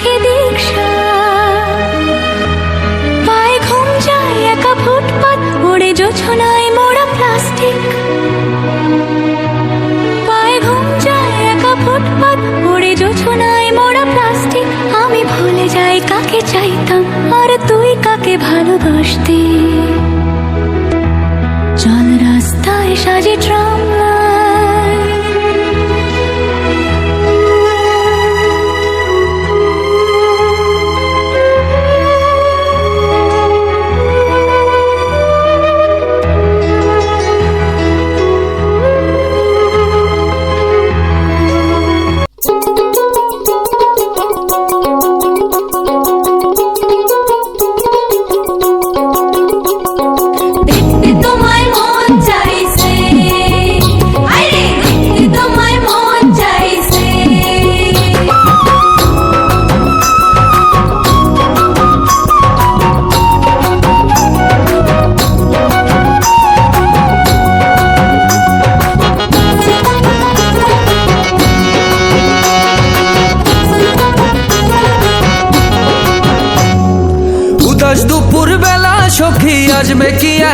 চোখে প্লাস্টিক। আমি ভুলে যাই কাকে চাইতাম, আর তুই কাকে ভালোবাসতি? চল রাস্তায় সাজে ট্রাম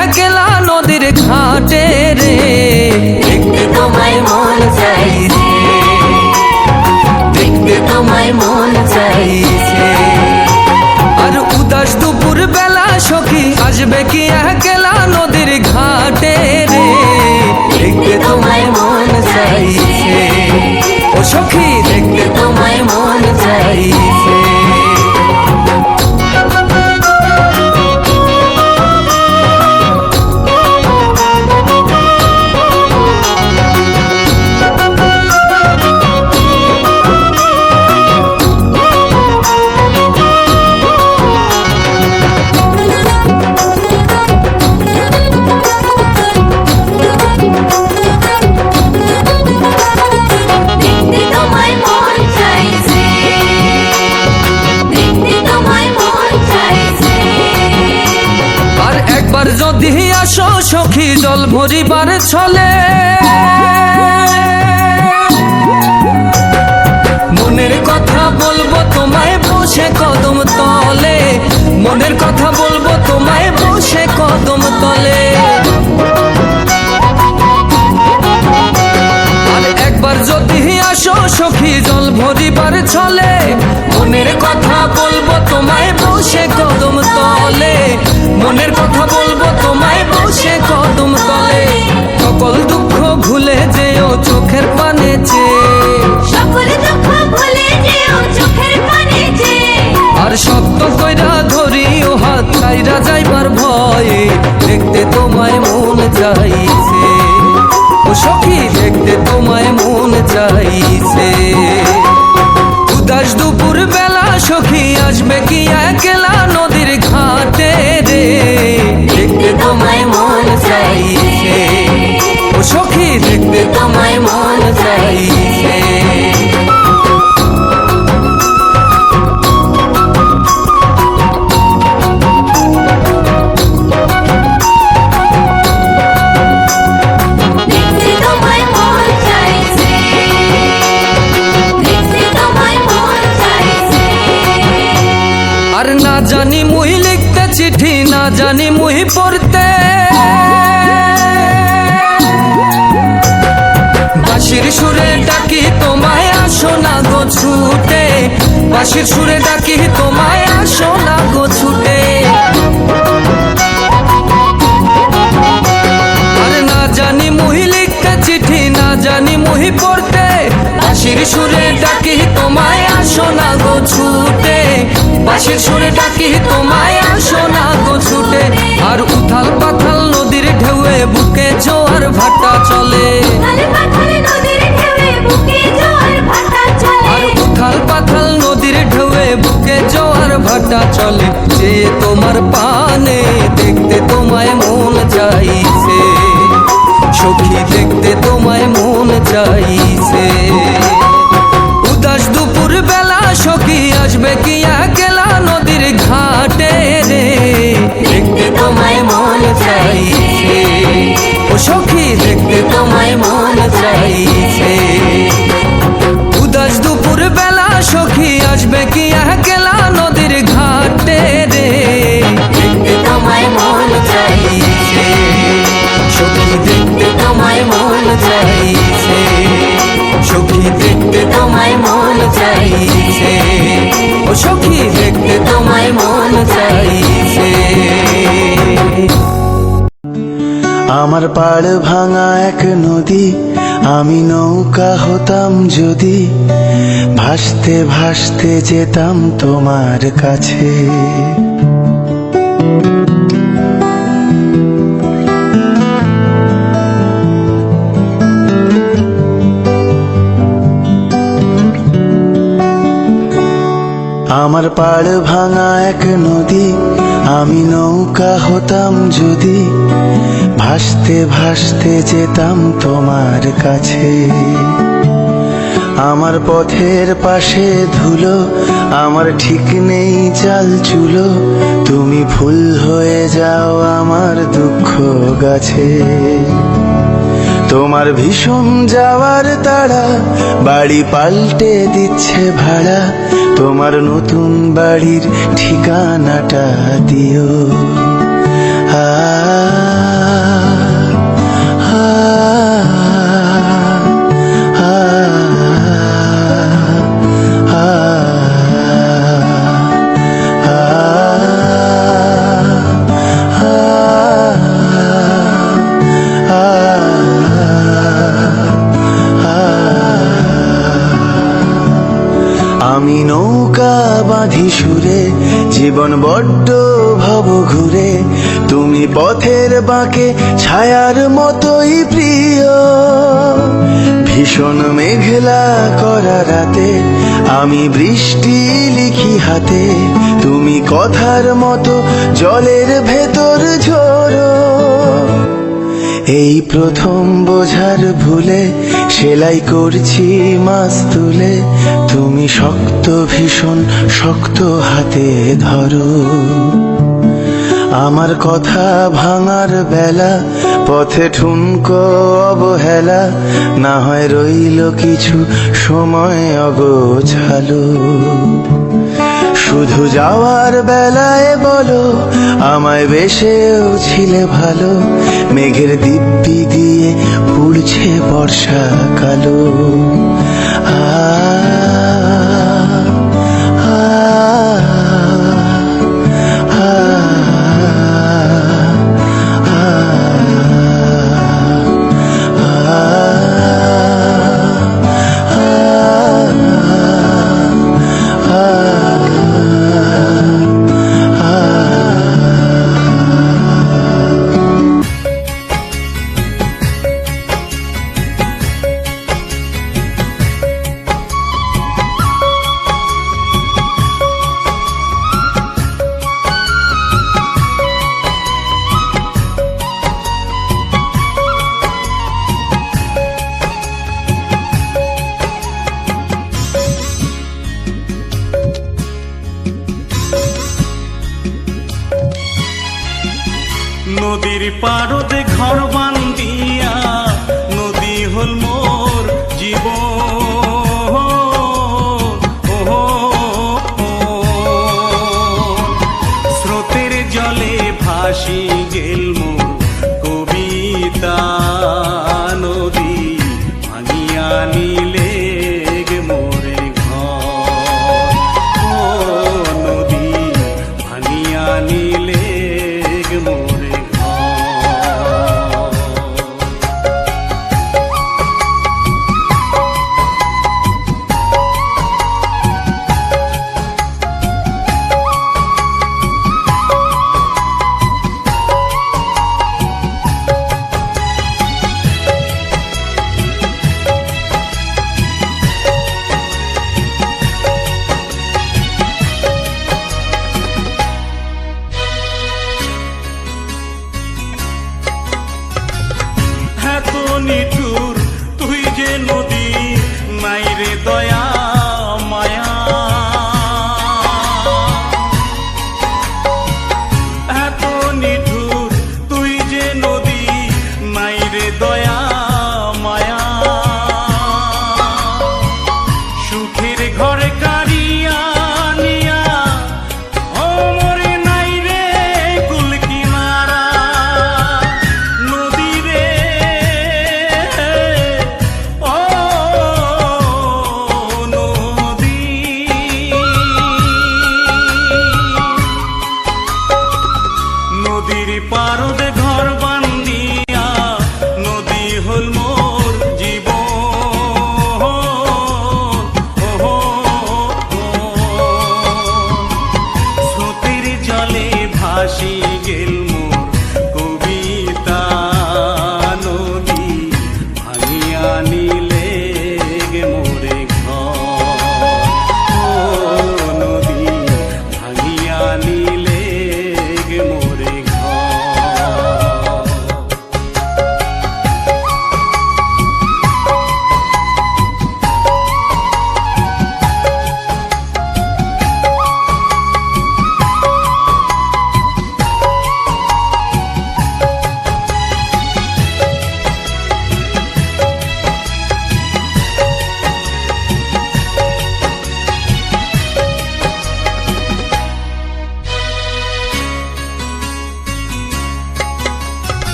একলা নদীর ঘাটে রে। দেখতে তোমায় মন চাইছে। দেখতে তোমায় মন চাইছে। আর উদাস দুপুর বেলা সখী আসবে কি একলা নদীর ঘাটে রে। দেখতে তোমায় মন চাইছে। ও সখী দেখতে তোমায় মন চাইছে। ভরিবার ছলে চাইছে। ও সখী দেখতে তোমায় মন চাইছে। উদাস দুপুর বেলা সখী আসবে কি একলা? জানি মুই পড়তে। বাঁশির সুরে ডাকি, তোমায় আসো না গো ছুটে। বাঁশির সুরে ডাকি, তোমায় আসো না গো ছুটে। না জানি মুহি লিখতে চিঠি, না জানি মুহি পড়তে। বাঁশির সুরে ডাকি, তোমায় আসো না গো ছুটে। বাঁশির সুরে ডাকি তোমায় আসো না গো ছুটে। আর উথাল পাথাল নদীর ঢেউয়ে বুকে জোয়ার ভাটা চলে। আরে উথাল পাথাল নদীর ঢেউয়ে বুকে জোয়ার ভাটা চলে। যে তোমার পানে দেখতে তোমায় মন চাইছে সখী দেখতে তোমায় মন চাইছে। চাইছে। ও সখী, দেখতে তোমায় মন চাইছে। আমার পাড় ভাঙা এক নদী, আমি নৌকা হতাম যদি, ভাসতে ভাসতে যেতাম তোমার কাছে। আমার পাড় ভাঙা এক নদী, আমি নৌকা হতাম যদি, ভাসতে ভাসতে যেতাম তোমার কাছে। আমার পথের পাশে ধুলো, আমার ঠিক নেই চাল চুলো, তুমি ফুল হয়ে যাও আমার দুঃখ গাছে। তোমার ভীষণ যাওয়ার তাড়া, বাড়ি পাল্টে দিচ্ছে ভাড়া তোমার নতুন বাড়ির ঠিকানাটা দিও। আমি নৌকা বাঁধি সুরে, জীবন বড্ড ভব ঘুরে। তুমি পথের বাঁকে, ছায়ার মতোই প্রিয়। ভীষণ মেঘলা করা রাতে, আমি বৃষ্টি লিখি হাতে। তুমি কথার মতো জলের ভেতর ঝোড়ো এই প্রথম বোঝার ভুলে সেলাই করছি মাছ তুলে। তুমি শক্ত ভীষণ, শক্ত হাতে ধরো। আমার কথা ভাঙার বেলা, পথে ঠুনকো অবহেলা, না হয় রইল কিছু সময় অগোছালো। শুধু যাওয়ার বেলায় বলো, আমায় বেশেও ছিলে ভালো। মেঘের দিব্যি দিয়ে উড়ছে বর্ষা কালো। আ নদীর পারদে সুখের ঘরে